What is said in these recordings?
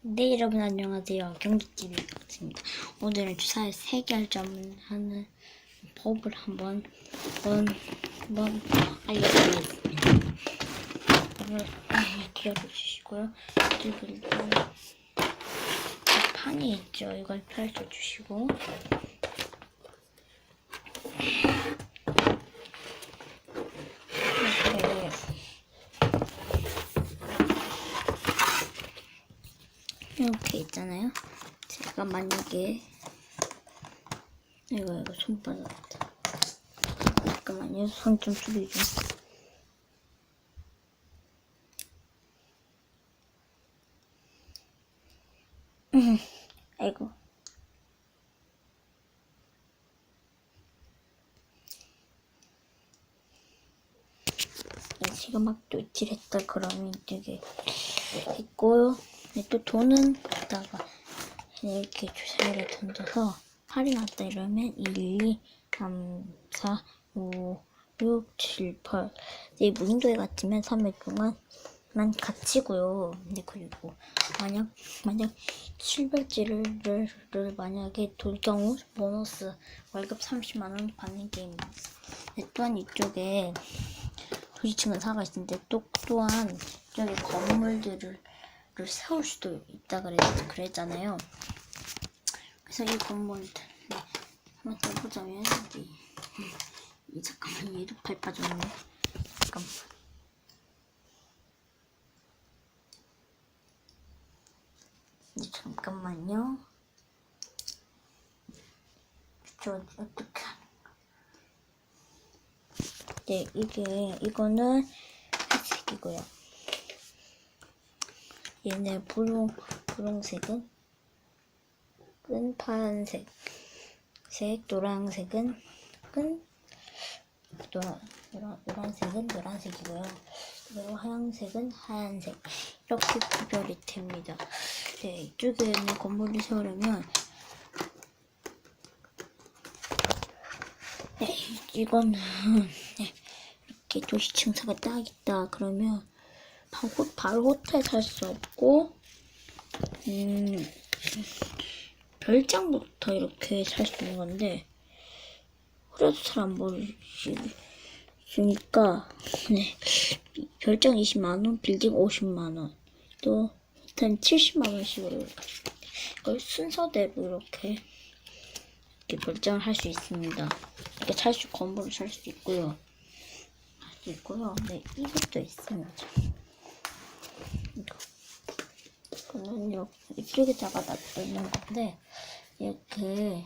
네 여러분 안녕하세요. 경기TV입니다. 오늘은 주사위 세결점을 하는 법을 한번 한번, 한번 알려드리겠습니다. 이걸 기다려주시고요. 그리고 일단 이 판이 있죠. 이걸 펼쳐주시고 이렇게 이렇게 있잖아요. 제가 만약에 이거 이거 손 빠졌다. 잠깐만요. 손 좀 줄이죠. 음, 아이고. 제가 막 똘질했다 그러면 되게 있고요. 네, 또 돈은 여기다가 이렇게 주사위를 던져서 팔이 났다 이러면 1, 2, 3, 4, 5, 6, 7, 8. 네, 무인도에 갔으면 3일 동안만 갇히고요. 네, 그리고 만약, 만약 700지를 를 만약에 돌 경우 보너스 월급 30만원 받는 게임입니다. 네, 또한 이쪽에 부딪히는 사가 있는데 또 또한 저기 건물들을 를 세울 수도 있다 그랬, 그랬잖아요. 그래서 이 건물들 네, 한번 더 보자면 이, 이 잠깐만 얘도 발 빠졌네. 잠깐만. 이 잠깐만요. 저 어떻게 네, 이게 이거는 회색이고요. 얘네 분홍 분홍색은? 끈 파란색, 색 노란색은? 끈? 노란 노란 노란색은 노란색이고요. 그리고 하얀색은 하얀색. 이렇게 구별이 됩니다. 네, 이쪽에 있는 건물을 세우려면 네, 이거는 네, 이렇게 도시 층차가 딱 있다 그러면 바로, 호텔 살 수 없고 음, 별장부터 이렇게 살 수 있는 건데 그래도 잘 안 보이시니까 네, 별장 20만원 빌딩 50만원 또 호텔 70만원씩으로 이걸 순서대로 이렇게 이렇게 별장을 할 수 있습니다. 이렇게 살 수, 건물을 살 수 있고요. 할 수 있고요. 네, 이것도 있습니다. 이거. 요, 이쪽에 잡아놨다 건데, 이렇게,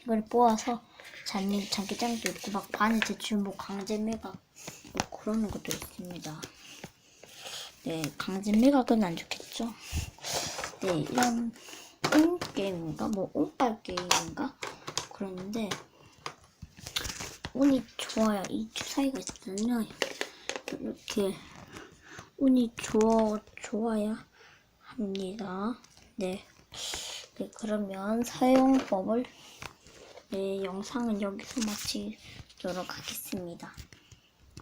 이걸 뽑아서 장기, 장기장도 있고, 막 반에 대출 뭐 강제 매각, 뭐 그러는 것도 있습니다. 네, 강제 매각은 안 좋겠죠? 네, 이런, 운 게임인가? 뭐, 운빨 게임인가? 그러는데, 운이 좋아요. 이 주사위가 있으면, 이렇게, 운이 좋아, 좋아야 합니다. 네. 네, 그러면 사용법을, 네, 영상은 여기서 마치도록 하겠습니다.